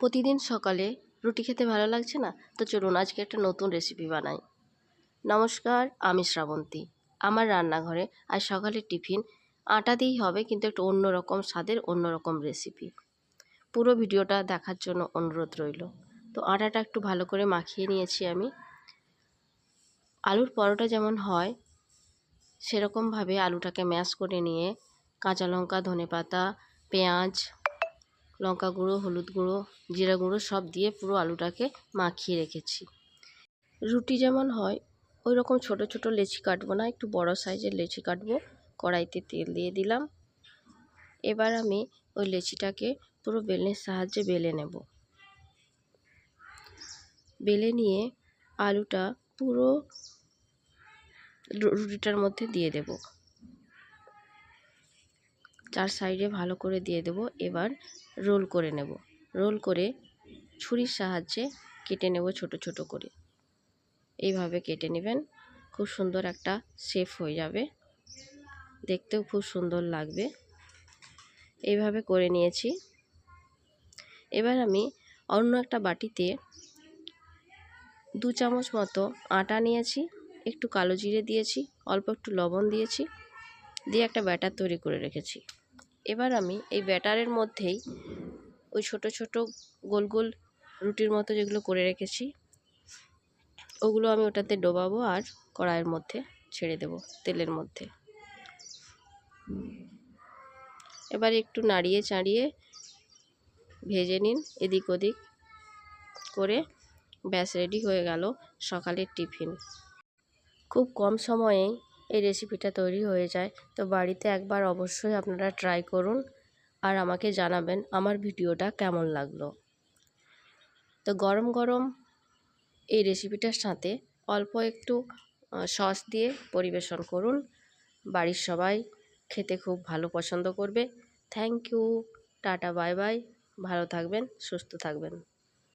প্রতিদিন সকালে রুটি খেতে ভালো লাগছে না? তো চলুন আজকে একটা নতুন রেসিপি বানাই। নমস্কার, আমি শ্রাবন্তী। আমার রান্নাঘরে আজ সকালের টিফিন। আটা দিয়েই হবে, কিন্তু একটু অন্যরকম স্বাদের, অন্যরকম রেসিপি পুরো ভিডিওটা দেখার জন্য অনুরোধ রইল। তো আটাটা একটু ভালো করে মাখিয়ে নিয়েছি আমি। আলুর পরোটা যেমন হয়, সেরকমভাবে আলুটাকে ম্যাশ করে নিয়ে কাঁচা লঙ্কা ধনে পাতা পেঁয়াজ লঙ্কা গুঁড়ো, হলুদ গুঁড়ো, জিরা গুঁড়ো সব দিয়ে পুরো আলুটাকে মাখিয়ে রেখেছি। রুটি যেমন হয় ওই রকম ছোটো ছোটো লেচি কাটবো না, একটু বড় সাইজের লেচি কাটবো। কড়াইতে তেল দিয়ে দিলাম। এবার আমি ওই লেচিটাকে পুরো বেলনের সাহায্যে বেলে নেব। বেলে নিয়ে আলুটা পুরো রুটিটার মধ্যে দিয়ে দেব। চার সাইডে ভালো করে দিয়ে দেব। এবার রোল করে নেব। রোল করে ছুরির সাহায্যে কেটে নেব ছোট ছোট করে। এইভাবে কেটে নেবেন। খুব সুন্দর একটা শেফ হয়ে যাবে। দেখতেও খুব সুন্দর লাগবে। এইভাবে করে নিয়েছি। এবার আমি অন্য একটা বাটিতে দু চামচ মতো আটা নিয়েছি, একটু কালো জিরে দিয়েছি, অল্প একটু লবণ দিয়েছি, দিয়ে একটা ব্যাটার তৈরি করে রেখেছি। এবার আমি এই ব্যাটারের মধ্যেই ওই ছোট ছোট গোল গোল রুটির মতো যেগুলো করে রেখেছি, ওগুলো আমি ওটাতে ডোবাবো আর কড়াইয়ের মধ্যে ছেড়ে দেব তেলের মধ্যে। এবার একটু নাড়িয়ে চাড়িয়ে ভেজে নিন এদিক ওদিক করে, ব্যাস রেডি হয়ে গেল সকালের টিফিন। খুব কম সময়েই এই রেসিপিটা তৈরি হয়ে যায়। তো বাড়িতে একবার অবশ্যই আপনারা ট্রাই করুন আর আমাকে জানাবেন আমার ভিডিওটা কেমন লাগল। তো গরম গরম এই রেসিপিটার সাথে অল্প একটু সস দিয়ে পরিবেশন করুন। বাড়ির সবাই খেতে খুব ভালো পছন্দ করবে। Thank you tata bye bye ভালো থাকবেন, সুস্থ থাকবেন।